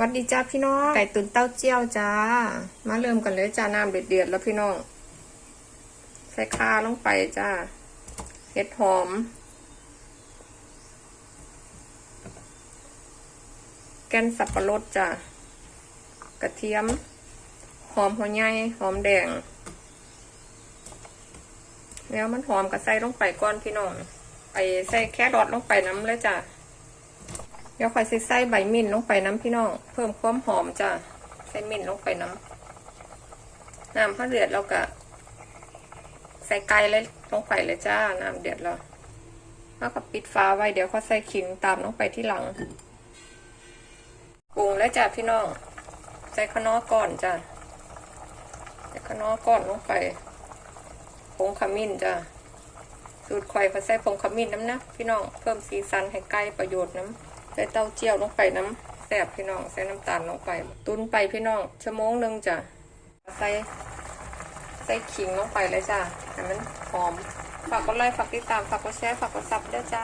วัสดีจ้าพี่น้องไก่ตุ๋นเต้าเจี้ยวจ้า มาเริ่มกันเลยจ้าน้ำเดือดๆแล้วพี่น้อง ใส่ข่าลงไปจ้าเห็ดหอม แกนสับปะรดจ้ากระเทียม หอมหัวใหญ่หอมแดง แล้วมันหอมก็ใส่ลงไปก่อนพี่น้อง ไปใส่แครอทลงไปน้ำเลยจ้ะเดี๋ยวค่อยสิใส่ใบมิ้นลงไปน้ำพี่น้อง เพิ่มความหอมจ้ะใส่มิ้นลงไปน้ำน้ำพอเดือดแล้วก็ใส่ไก่เลยลงไปเลยจ้า น้ำเดือดแล้วแล้วก็ปิดฟ้าไว้เดี๋ยวเขาใส่ขิงตามลงไปที่หลังปรุงแล้วจ้ะพี่น้อง ใส่ขนอก่อนจ้ะใส่ขนอก่อนลงไปผงขมิ้นจ้ะสูตรข่อยเขาใส่ผงขมิ้นน้ำนะพี่น้องเพิ่มสีสันให้ไก่ประโยชน์น้ำ ใส่เต้าเจี้ยวลงไปน้ำแสบพี่น้อง ใส่น้ำตาลลงไป ตุนไปพี่น้อง ชั่วโมงหนึ่งจ้ะ ใส่ใส่ขิงลงไปเลยจ้ะ ให้มันหอม ฝากกดไลค์ ฝากติดตาม ฝากกดแชร์ ฝากกดซับด้วยจ้ะ